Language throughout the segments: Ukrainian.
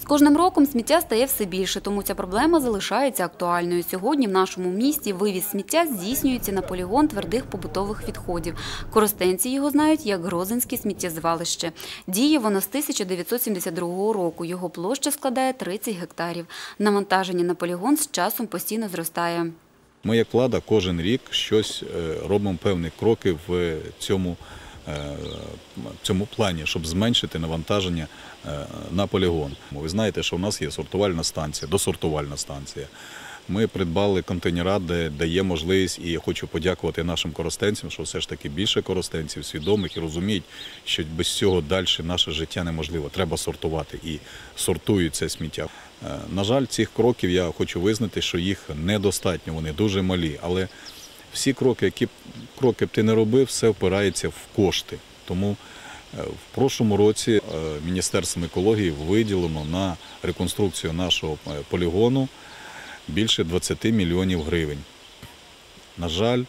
З кожним роком сміття стає все більше, тому ця проблема залишається актуальною. Сьогодні в нашому місті вивіз сміття здійснюється на полігон твердих побутових відходів. Коростенці його знають як Грозинське сміттєзвалище. Діє воно з 1972 року. Його площа складає 30 гектарів. Навантаження на полігон з часом постійно зростає. Ми, як влада, кожен рік щось е, робимо певні кроки в цьому, е, цьому плані, щоб зменшити навантаження е, на полігон. Ви знаєте, що в нас є сортувальна станція, досортувальна станція. Ми придбали контейнера, де дає можливість, і я хочу подякувати нашим коростенцям, що все ж таки більше коростенців, свідомих і розуміють, що без цього далі наше життя неможливо. Треба сортувати і сортують це сміття. Е, На жаль, цих кроків я хочу визнати, що їх недостатньо, вони дуже малі. Але всі кроки, які кроки б ти не робив, все впирається в кошти. Тому е, в прошлому році е, Міністерством екології виділено на реконструкцію нашого е, полігону більше 20 мільйонів гривень. На жаль,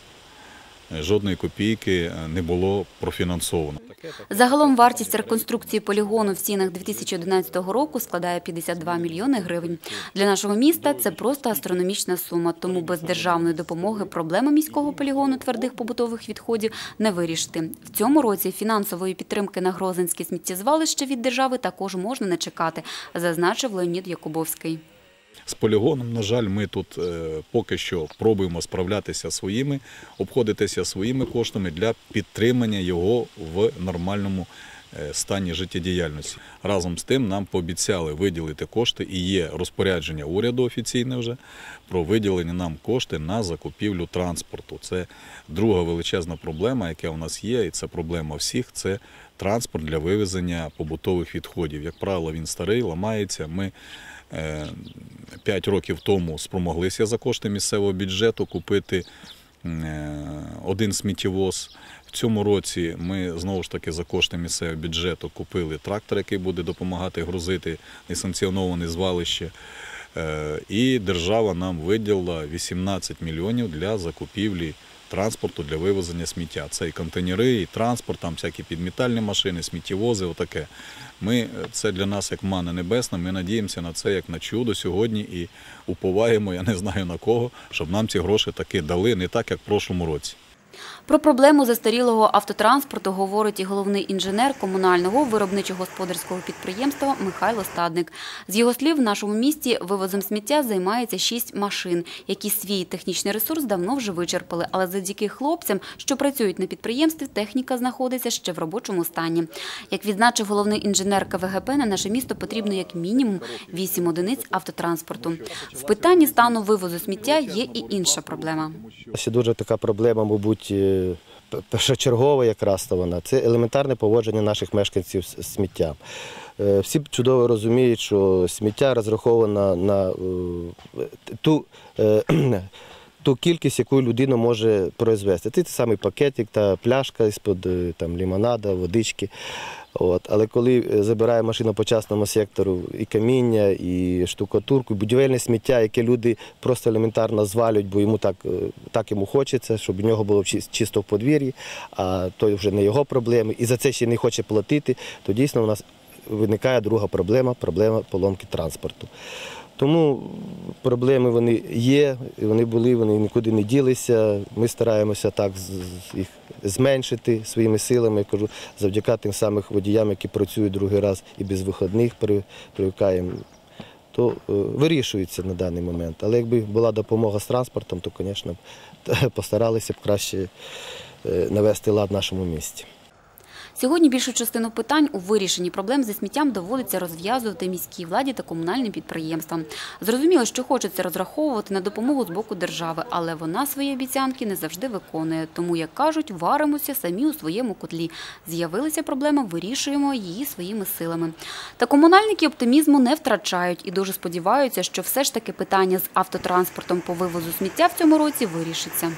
жодної копійки е, не було профінансовано. Загалом вартість реконструкції полігону в цінах 2011 року складає 52 мільйони гривень. Для нашого міста це просто астрономічна сума, тому без державної допомоги проблеми міського полігону твердих побутових відходів не вирішити. В цьому році фінансової підтримки на Грозинське сміттєзвалище від держави також можна не чекати, зазначив Леонід Якубовський. З полігоном, на жаль, ми тут е, поки що пробуємо справлятися своїми, обходитися своїми коштами для підтримання його в нормальному е, стані життєдіяльності. Разом з тим нам пообіцяли виділити кошти, і є розпорядження уряду офіційне вже про виділення нам кошти на закупівлю транспорту. Це друга величезна проблема, яка у нас є, і це проблема всіх. Це транспорт для вивезення побутових відходів. Як правило, він старий, ламається. Ми 5 років тому спромоглися за кошти місцевого бюджету купити е, один сміттєвоз. В цьому році ми знову ж таки за кошти місцевого бюджету купили трактор, який буде допомагати грузити несанкціоноване звалище. Е, І держава нам виділила 18 мільйонів для закупівлі транспорту для вивезення сміття. Це і контейнери, і транспорт, там всякі підмітальні машини, сміттєвози, отаке. Ми, е, це для нас як мана небесна, ми надіємося на це як на чудо сьогодні і уповаємо, я не знаю на кого, щоб нам ці гроші таки дали, не так, як в прошлому році. Про проблему застарілого автотранспорту говорить і головний інженер комунального виробничо-господарського підприємства Михайло Стадник. З його слів, в нашому місті вивозом сміття займається шість машин, які свій технічний ресурс давно вже вичерпали. Але завдяки хлопцям, що працюють на підприємстві, техніка знаходиться ще в робочому стані. Як відзначив головний інженер КВГП, на наше місто потрібно як мінімум вісім одиниць автотранспорту. В питанні стану вивозу сміття є і інша проблема. Ще дуже така проблема, мабуть, е, першочергова якраз то вона. Це елементарне поводження наших мешканців з сміттям. Е, Всі чудово розуміють, що сміття розраховано на е, ту, е, ту кількість, яку людина може произвести. Це той самий пакетик та пляшка з-під е, там, лімонада, водички. От. Але коли е, забирає машина по частному сектору і каміння, і штукатурку, і будівельне сміття, яке люди просто елементарно звалюють, бо йому так, е, так йому хочеться, щоб у нього було чисто в подвір'ї, а то вже не його проблеми, і за це ще не хоче платити, то дійсно у нас виникає друга проблема проблема поломки транспорту. Тому проблеми вони є, вони були, вони нікуди не ділися. Ми стараємося так їх зменшити своїми силами. Я кажу, завдяки тим самим водіям, які працюють другий раз і без вихідних привикаємо. То е, вирішується на даний момент. Але якби була допомога з транспортом, то, звісно, постаралися б краще е, навести лад в нашому місті. Сьогодні більшу частину питань у вирішенні проблем зі сміттям доводиться розв'язувати міській владі та комунальним підприємствам. Зрозуміло, що хочеться розраховувати на допомогу з боку держави, але вона свої обіцянки не завжди виконує. Тому, як кажуть, варимося самі у своєму котлі. З'явилася проблема, вирішуємо її своїми силами. Та комунальники оптимізму не втрачають і дуже сподіваються, що все ж таки питання з автотранспортом по вивозу сміття в цьому році вирішиться.